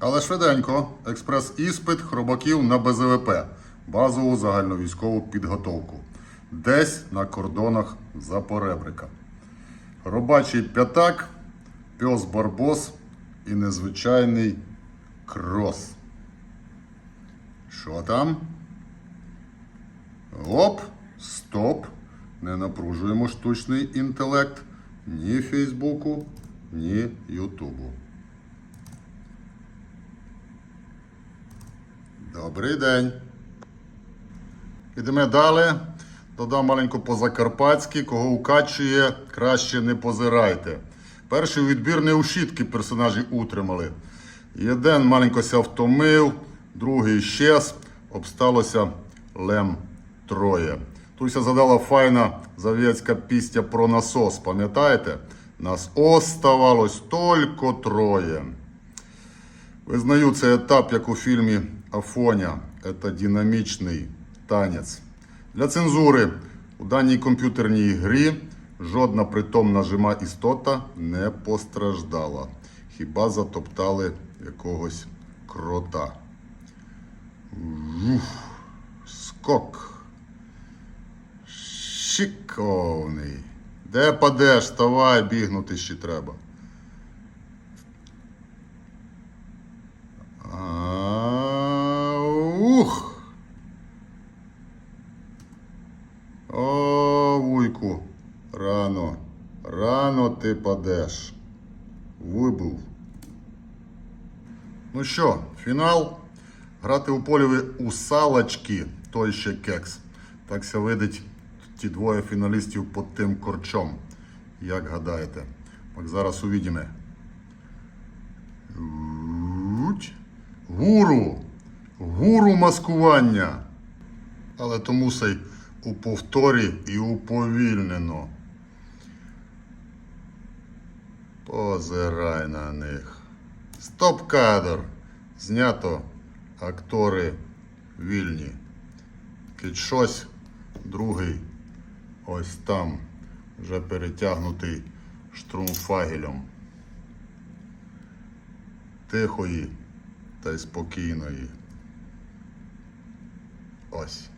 Але швиденько, експрес-іспит хробаків на БЗВП, базову загальновійськову підготовку. Десь на кордонах Запоребрика. Робачий п'ятак, пьос Барбос і незвичайний крос. Що там? Оп, стоп. Не напружуємо штучний інтелект ні Фейсбуку, ні Ютубу. Добрий день. Ідемо далі. Додам маленько по-закарпатськи, кого укачує, краще не позирайте. Перший відбір не у щітки персонажі утримали. Єден маленько ся втомив, другий щез, обсталося лем троє. Туся задала файна завєцька пістя про насос, пам'ятаєте? Нас оставалось тільки троє. Визнаю цей етап, як у фільмі Афоня. Це динамічний танець. Для цензури у даній комп'ютерній грі жодна притомна жима істота не постраждала. Хіба затоптали якогось крота. Ух, скок. Шиковний. Де падеш, вставай, бігнути ще треба. Ух! О, вуйку, рано, рано ти падеш. Вибув. Ну що, фінал. Грати у полі ви у салочки, той ще кекс. Так ся видить ті двоє фіналістів під тим корчом. Як гадаєте? Так зараз. Уть. Гуру! Гуру маскування. Але тому сей у повторі і уповільнено. Позирай на них. Стоп кадр. Знято актори вільні. Кить щось другий ось там вже перетягнутий штрумфагелем. Тихої та й спокійної. Ось.